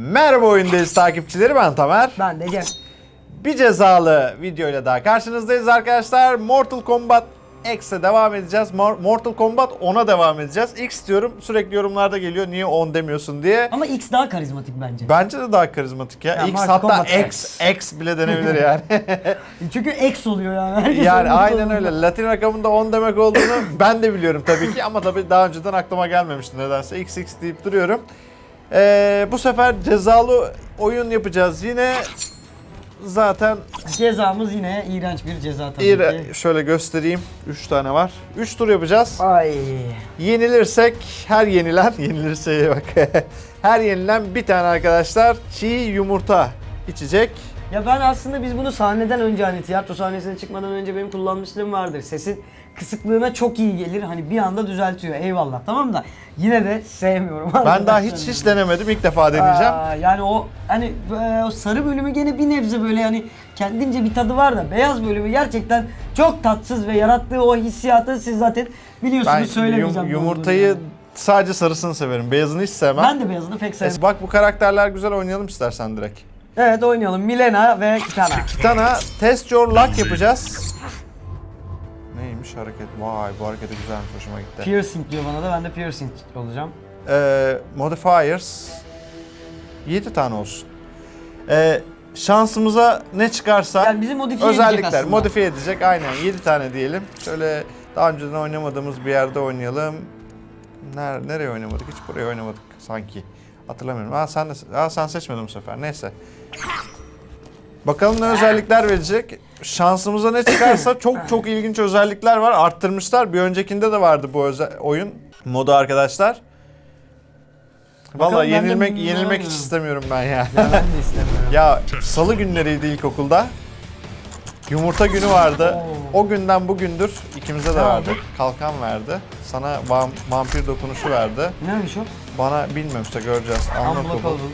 Merhaba oyundayız takipçileri ben Tamer. Ben de Cem. Bir cezalı videoyla daha karşınızdayız arkadaşlar. Mortal Kombat X'e devam edeceğiz. Mor- Mortal Kombat 10'a devam edeceğiz. X diyorum sürekli yorumlarda geliyor niye 10 demiyorsun diye. Ama X daha karizmatik bence. Bence de daha karizmatik ya. Ya X Mortal hatta Kombat X, X bile denebilir yani. Çünkü X oluyor yani. Herkes yani aynen sonunda. öyle. Latin rakamında 10 demek olduğunu ben de biliyorum tabii ki ama tabii daha önceden aklıma gelmemişti nedense. XX deyip duruyorum. Ee, bu sefer cezalı oyun yapacağız yine. Zaten Cezamız yine iğrenç bir ceza tabii İyi, ki. şöyle göstereyim. 3 tane var. 3 tur yapacağız. Ay. Yenilirsek her yenilen, yenilirse bak. her yenilen bir tane arkadaşlar çiğ yumurta içecek. Ya ben aslında biz bunu sahneden önce hani tiyatro sahnesine çıkmadan önce benim kullanmışlığım vardır. Sesin kısıklığına çok iyi gelir. Hani bir anda düzeltiyor. Eyvallah tamam da yine de sevmiyorum. Ben daha hiç hiç denemedim. ilk defa deneyeceğim. Aa, yani o hani e, o sarı bölümü gene bir nebze böyle hani kendince bir tadı var da beyaz bölümü gerçekten çok tatsız ve yarattığı o hissiyatı siz zaten biliyorsunuz Ben söylemeyeceğim. yum- yumurtayı sadece sarısını severim. Beyazını hiç sevmem. Ben de beyazını pek sevmem. Bak bu karakterler güzel oynayalım istersen direkt. Evet oynayalım. Milena ve Kitana. Kitana Test Your Luck yapacağız. Neymiş hareket? Vay bu hareketi güzelmiş hoşuma gitti. Piercing diyor bana da ben de piercing olacağım. Ee, modifiers 7 tane olsun. Ee, şansımıza ne çıkarsa Yani bizi modifiye edecek özellikler aslında. modifiye edecek aynen 7 tane diyelim. Şöyle daha önceden oynamadığımız bir yerde oynayalım. Ner nereye oynamadık? Hiç buraya oynamadık sanki. Hatırlamıyorum. Aa sen de aa, sen seçmedin bu sefer. Neyse. Bakalım ne özellikler verecek. Şansımıza ne çıkarsa çok çok ilginç özellikler var. Arttırmışlar. Bir öncekinde de vardı bu özel oyun modu arkadaşlar. Bakalım Vallahi ben de yenilmek yenilmek hiç istemiyorum ben ya. Ya ben de istemiyorum. ya salı günleriydi ilkokulda. Yumurta günü vardı. O günden bugündür ikimize de Ne verdi. aldık? Kalkan verdi. Sana vam- vampir dokunuşu verdi. Neymiş o? Bana bilmiyorum işte göreceğiz. Unlockable. oldum.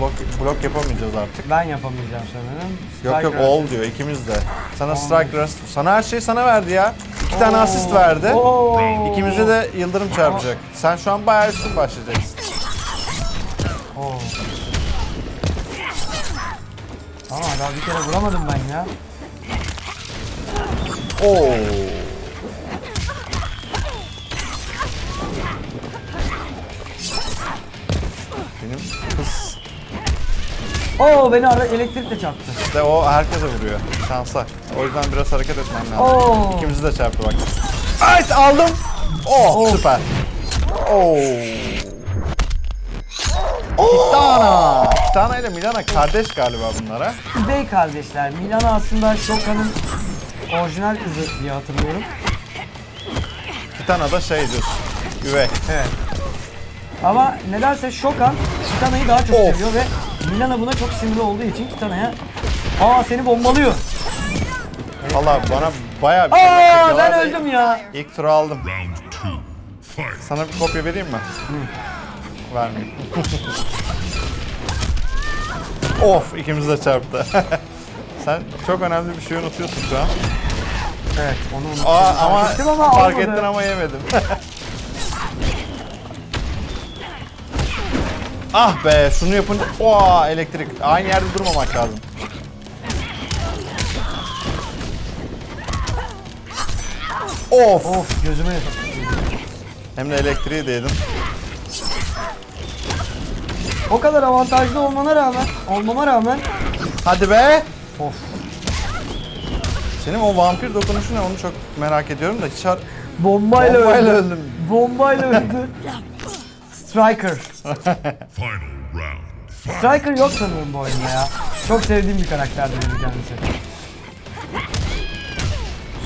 Blok, blok yapamayacağız artık. Ben yapamayacağım sanırım. Yok yok all diyor ikimiz de. Sana strike rust. Sana her şeyi sana verdi ya. İki tane asist verdi. Oo. İkimize de yıldırım çarpacak. Sen şu an bayağı üstün başlayacaksın. Oo. Ama daha bir kere vuramadım ben ya. Oo. Benim kız Oo beni ara elektrikle çarptı. de o herkese vuruyor. Şansa. O yüzden biraz hareket etmem lazım. Oo. İkimizi de çarptı bak. Evet aldım. Oh, süper. Oo. Kitana. Kitana ile Milana kardeş galiba bunlara. Üvey kardeşler. Milana aslında Shokan'ın orijinal kızı diye hatırlıyorum. Kitana da şey diyorsun. Üvey. Evet. Ama nedense Shokan Kitana'yı daha çok Of. seviyor ve Milana buna çok sinirli olduğu için Kitana'ya Aa seni bombalıyor. Valla bana bayağı bir Aa ben öldüm ya. İlk turu aldım. Round two. Fight. Sana bir kopya vereyim mi? Vermeyeyim. of ikimiz de çarptı. Sen çok önemli bir şey unutuyorsun şu an. Evet onu unuttum. Aa, ama, ama fark ettin ama yemedim. ah be şunu yapınca Oha elektrik. Aynı yerde durmamak lazım. Of. Of gözüme Hem de elektriği de yedim. O kadar avantajlı olmana rağmen, olmama rağmen Hadi be. of Senin o vampir dokunuşu ne onu çok merak ediyorum da hiç har- bombayla, Bombayla öldü. öldüm. Bombayla öldü. Striker. Final round. Fight. Striker yok sanırım bu oyunda ya. Çok sevdiğim bir karakterdi benim kendisi.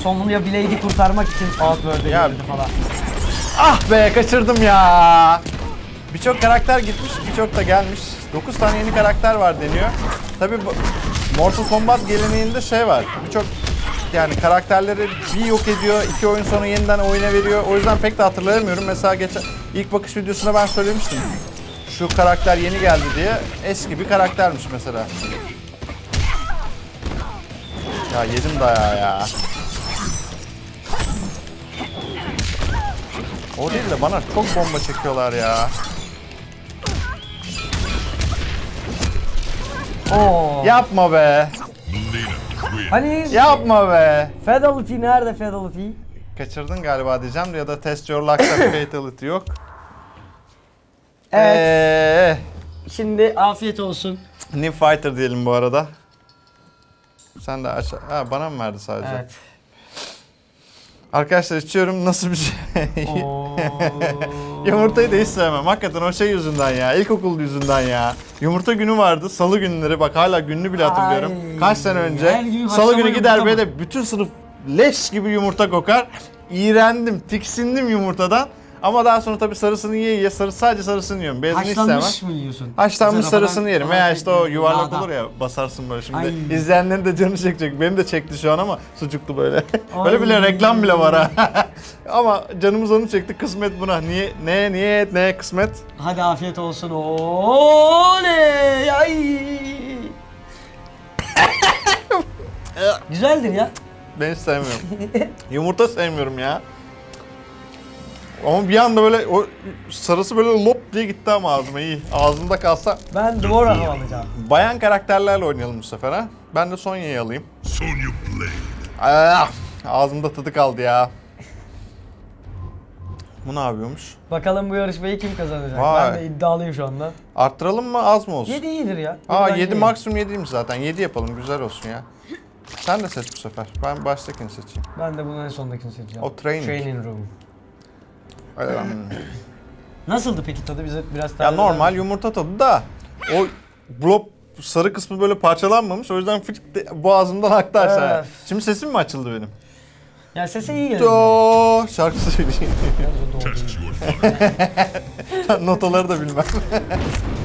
Sonunda Blade'i kurtarmak için Outworld'e Ya- girdi falan. Ah be kaçırdım ya. Birçok karakter gitmiş, birçok da gelmiş. 9 tane yeni karakter var deniyor. Tabi Mortal Kombat geleneğinde şey var. Birçok yani karakterleri bir yok ediyor, iki oyun sonra yeniden oyuna veriyor. O yüzden pek de hatırlayamıyorum. Mesela geçen ilk bakış videosunda ben söylemiştim. Şu karakter yeni geldi diye. Eski bir karaktermiş mesela. Ya yedim dayağı ya. O değil de bana çok bomba çekiyorlar ya. Oo. Yapma be. Hani Yapma be. Fatality nerede Fatality? Kaçırdın galiba diyeceğim ya da Test Your Luck'ta Fatality yok. Evet. Ee, Şimdi afiyet olsun. New Fighter diyelim bu arada. Sen de aç. Ha, bana mı verdi sadece? Evet. Arkadaşlar içiyorum nasıl bir şey? Oo. Yumurtayı da hiç sevmem. Hakikaten o şey yüzünden ya. İlkokul yüzünden ya. Yumurta günü vardı. Salı günleri. Bak hala gününü bile hatırlıyorum. Ay, Kaç sene önce. her gün Salı haşlama günü gider yumurta mı? böyle bütün sınıf leş gibi yumurta kokar. İğrendim, tiksindim yumurtadan. Ama daha sonra tabii sarısını yiye yiye sarı, sadece sarısını yiyorum. Beyazını. Haşlanmış mı yiyorsun? Haşlanmış Mesela sarısını yerim. Veya işte o yuvarlak Yağda. olur ya basarsın böyle. Şimdi Ay. izleyenlerin de canı çekecek. Benim de çekti şu an ama sucuklu böyle. Böyle bile reklam bile var ha. ama canımız onu çekti. Kısmet buna. Niye ne niyet ne kısmet? Hadi afiyet olsun. Oley! Ay! Güzeldir ya. Ben hiç sevmiyorum. Yumurta sevmiyorum ya. Ama bir anda böyle o sarısı böyle lop diye gitti ama ağzıma iyi. Ağzımda kalsa. Ben Dvorak alacağım. Bayan karakterlerle oynayalım bu sefer ha. Ben de Sonya'yı alayım. Sonya Blade. Ah, ağzımda tadı kaldı ya. Bu ne yapıyormuş? Bakalım bu yarışmayı kim kazanacak? Vay. Ben de iddialıyım şu anda. Arttıralım mı az mı olsun? 7 iyidir ya. Aa Yediden 7 iyi. maksimum 7'yim zaten. 7 yapalım güzel olsun ya. Sen de seç bu sefer. Ben baştakini seçeyim. Ben de bunun en sondakini seçeceğim. O training. Training room. Hmm. Nasıldı peki tadı bize biraz ya tarif eder normal misin? yumurta tadı da o blop sarı kısmı böyle parçalanmamış. O yüzden fıçık de- boğazımdan aktı aşağıya. Şimdi sesim mi açıldı benim? Ya sese iyi geldi. Do şarkı söyleyeyim. Notaları da bilmem.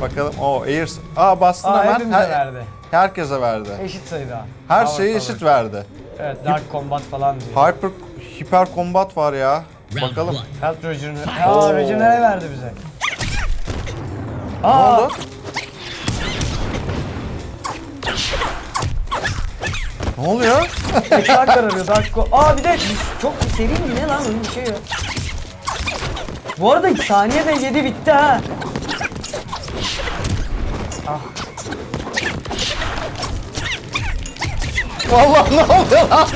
Bakalım. O Airs. Aa bastın Aa hemen. hepimize Her- verdi. herkese verdi. Eşit sayıda. Her Power şeyi eşit verdi. Evet Dark Combat falan diyor. Hyper hiper combat var ya. Bakalım. Regener. Oo. Aa Regener'e verdi bize. Ne Aa, oldu? ne oluyor? Ekran kararıyor Dark Co- Aa bir de çok seri mi ne lan öyle bir şey yok. Bu arada saniyede 7 bitti ha. Vallahi ne oluyor lan?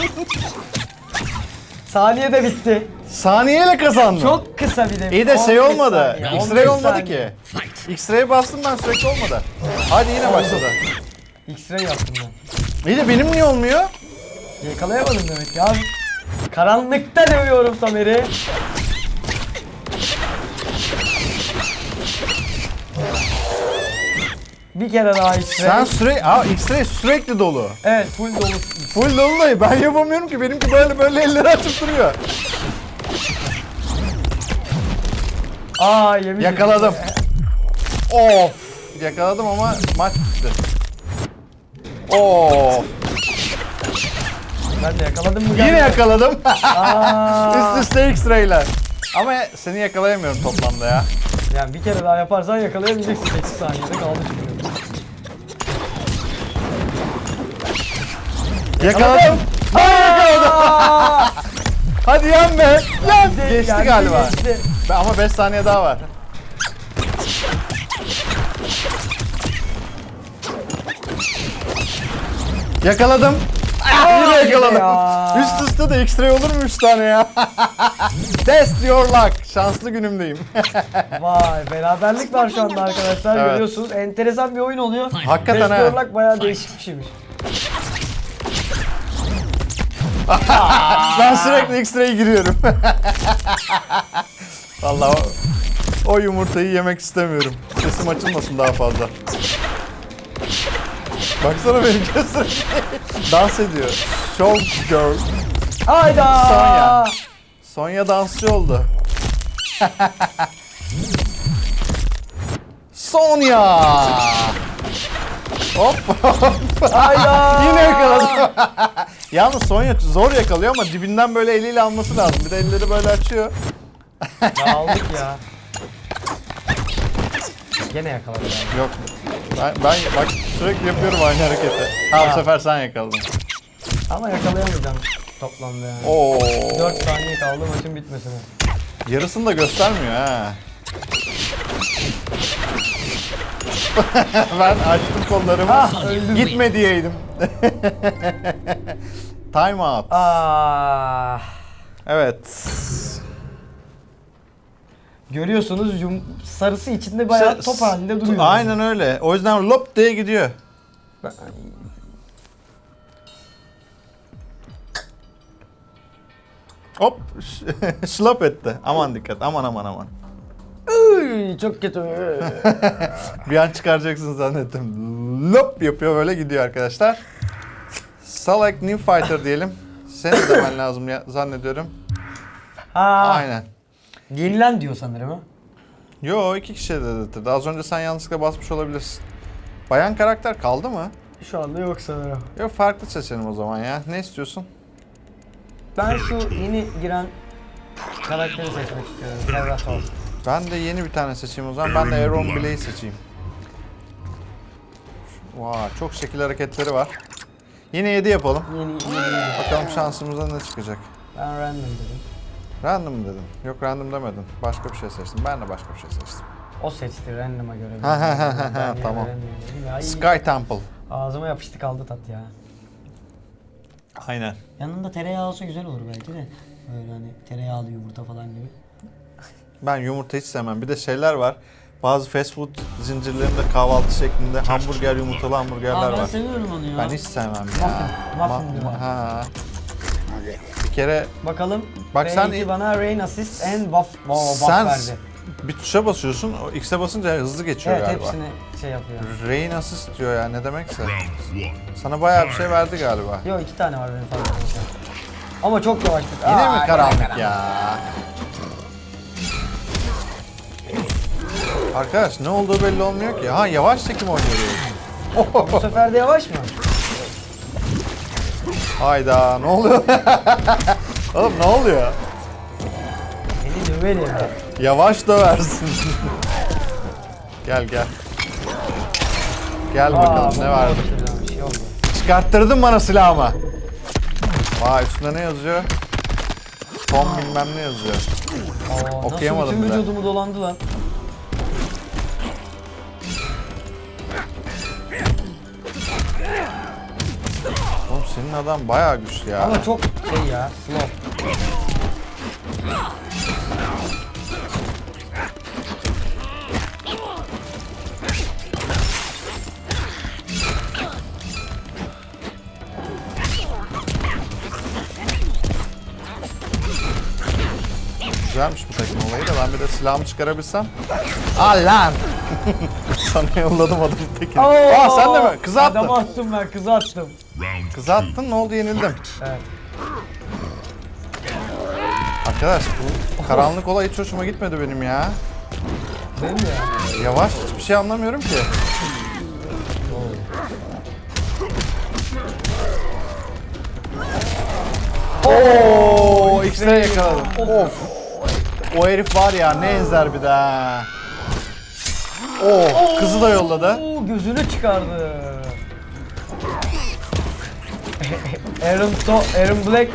Saniyede bitti. Saniyeyle kazandım. Çok kısa bir de. İyi de şey 15 olmadı. saniye, X-ray 15 olmadı saniye. ki. X-ray'e bastım ben sürekli olmadı. Hadi yine başladı. X-ray yaptım ben. İyi de benim niye olmuyor? Yakalayamadım demek ki abi. Karanlıkta dövüyorum Tamer'i. Bir kere daha X-ray. Sen sürekli... Aa X-ray sürekli dolu. Evet full dolu. Full dolu dayı. Ben yapamıyorum ki. Benimki böyle böyle elleri açıp duruyor. Aa yemin Yakaladım. Of. Yakaladım ama maç bitti. Of. Ben de yakaladım mı? Yine yakaladım. Aa. Üst üste X-ray'ler. Ama seni yakalayamıyorum toplamda ya. Yani bir kere daha yaparsan yakalayamayacaksın 8 saniyede kaldı çünkü. Yakaladım. Aa, yakaladım. Hadi yan be. Yan. Geçti galiba. geçti. Ama 5 saniye daha var. Yakaladım. Ah, yine yakaladım. ya. Üst üste de X-ray olur mu 3 tane ya? Test your luck. Şanslı günümdeyim. Vay beraberlik var şu anda arkadaşlar Evet. görüyorsunuz. Enteresan bir oyun oluyor. Hakikaten ha. Destorlak bayağı değişik bir şeymiş. ben sürekli X-ray giriyorum. Vallahi o, o yumurtayı yemek istemiyorum. Sesim açılmasın daha fazla. Baksana benim gözlerim. Dans ediyor. Show girl. Hayda! Sonya. Sonya dansçı oldu. Sonya. Hop hop. Hayda! Yine yakaladım. Yalnız Sonya zor yakalıyor ama dibinden böyle eliyle alması lazım. Bir de elleri böyle açıyor. Ya aldık ya. Gene yakaladı yani. Yok. Ben, ben bak sürekli yapıyorum aynı hareketi. Ha bu sefer sen yakaladın. Ama yakalayamayacağım toplamda yani. Oo. 4 saniye kaldı maçın bitmesine. Yarısını da göstermiyor ha. ben açtım kollarımı. Ah, öldüm. Gitme diyeydim. Time out. Ah. Evet. Görüyorsunuz yum, sarısı içinde bayağı top halinde duruyor. Aynen öyle. O yüzden lop diye gidiyor. Hop şlop etti. Aman dikkat. Aman aman aman. Uy, çok kötü. Bir an çıkaracaksın zannettim. Lop yapıyor böyle gidiyor arkadaşlar. Select New Fighter diyelim. Seni demen lazım ya, zannediyorum. ha. Aynen. Yenilen diyor sanırım ha. Yo iki kişi de dedirtti. Az önce sen yanlışlıkla basmış olabilirsin. Bayan karakter kaldı mı? Şu anda yok sanırım. Yok farklı seçelim o zaman ya. Ne istiyorsun? Ben şu yeni giren karakteri seçmek istiyorum. Serrator. Ben de yeni bir tane seçeyim o zaman. Ben de Aaron Blaze seçeyim. Vay çok şekil hareketleri var. Yine 7 yapalım. Yeni, yeni, yeni. Bakalım şansımıza ne çıkacak. Ben random dedim. Random mı dedin? Yok random demedin. Başka bir şey seçtim. Ben de başka bir şey seçtim. O seçti random'a göre. Ha, ha, ha, ha, Ben yine tamam. dedim. Ya. Sky Temple. Ağzıma yapıştı kaldı tat ya. Aynen. Yanında tereyağı olsa güzel olur belki de. Böyle hani tereyağlı yumurta falan gibi. Ben yumurta hiç sevmem. Bir de şeyler var. Bazı fast food zincirlerinde kahvaltı şeklinde hamburger, yumurtalı hamburgerler Aa, ben var. seviyorum onu ya. Ben hiç sevmem ya. Muffin, muffin Ma- diyor. ma- ha. Kere Bakalım. Bak sen- bana rain assist and buff, oh, buff sen verdi. bir tuşa basıyorsun, o X'e basınca hızlı geçiyor Evet galiba. hepsini şey yapıyor. Rain Assist diyor ya ne demekse. Sana bayağı bir şey verdi galiba. Yok iki tane var benim fazla. Ama çok yavaştık. Yine Aa, mi karanlık ya? Arkadaş ne olduğu belli olmuyor ki. Ha yavaş çekim oynuyoruz. Bu sefer de yavaş mı? Hayda ne oluyor? Oğlum ne oluyor? Seni döverim. Yavaş döversin. gel gel. Gel Aa, bakalım ne vardı. şey oldu. Çıkarttırdın bana silahımı. Vay üstünde ne yazıyor? Tom bilmem ne yazıyor. Aa, Okuyamadım Nasıl bütün bile. vücudumu dolandı lan. Senin adam bayağı güçlü ya. Ama çok şey ya, slow. Güzelmiş bu takım olayı da ben bir de silahımı çıkarabilsem. Al lan! Sana yolladım adamın tekini. Aa sen de mi? Kızı attın. Adamı attım ben, kızı attım. Kızı attın ne oldu yenildim. Evet. Arkadaş bu karanlık olay hiç hoşuma gitmedi benim ya. Benim de ya. Yavaş hiçbir şey anlamıyorum ki. Oo, X'e yakaladım. Of. O herif var ya ne ezer bir daha. Oh, kızı da yolladı. Oo, gözünü çıkardı. Aaron, to Aaron Black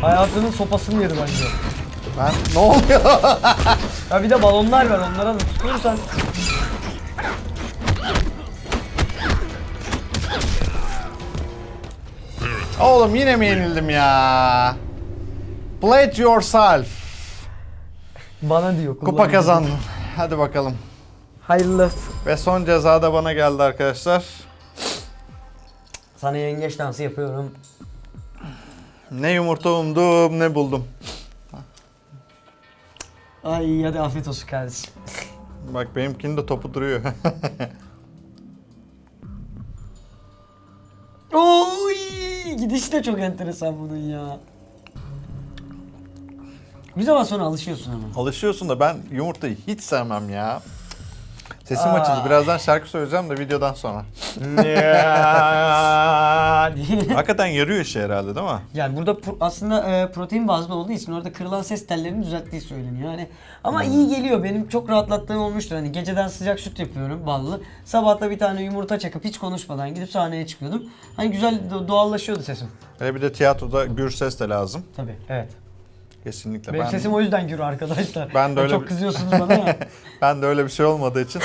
hayatının sopasını yedi bence. Ben ne oluyor? Ya bir de balonlar var onlara da tutursan Oğlum yine mi yenildim ya? Play yourself. bana diyor. Kupa kazandın. Hadi bakalım. Hayırlı. Ve son ceza da bana geldi arkadaşlar. Sana yengeç dansı yapıyorum. Ne yumurta umdum ne buldum. Ay hadi afiyet olsun kardeşim. Bak benimkinin de topu duruyor. Oy gidiş de çok enteresan bunun ya. Bir zaman sonra alışıyorsun ama. Alışıyorsun da ben yumurtayı hiç sevmem ya. Sesim Aa. açıldı. Birazdan şarkı söyleyeceğim de videodan sonra. Hakikaten yarıyor işi herhalde değil mi? yani burada pro- aslında e, protein bazlı olduğu için orada kırılan ses tellerini düzelttiği söyleniyor. Yani ama iyi geliyor. Benim çok rahatlattığım olmuştur. Hani geceden sıcak süt yapıyorum ballı. Sabahta bir tane yumurta çakıp hiç konuşmadan gidip sahneye çıkıyordum. Hani güzel do- doğallaşıyordu sesim. Hele bir de tiyatroda gür ses de lazım. Tabii. Evet. Kesinlikle. Benim ben, sesim o yüzden gürü arkadaşlar. Ben de öyle Çok bir- kızıyorsunuz bana ya. ben de öyle bir şey olmadığı için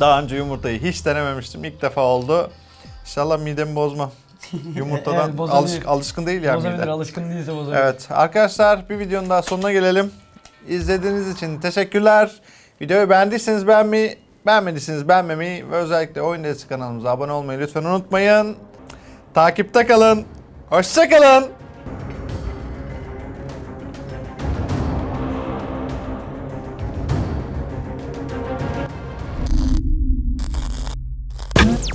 daha önce yumurtayı hiç denememiştim. İlk defa oldu. İnşallah midemi bozmam. Yumurtadan Evet, bozabilir. alış, alışkın değil yani bozabilir, alışkın değilse bozabilir. Evet arkadaşlar bir videonun daha sonuna gelelim. İzlediğiniz için teşekkürler. Videoyu beğendiyseniz beğenmeyi, beğenmediyseniz beğenmemeyi ve özellikle Oyun Desi kanalımıza abone olmayı lütfen unutmayın. Takipte kalın. Hoşça kalın.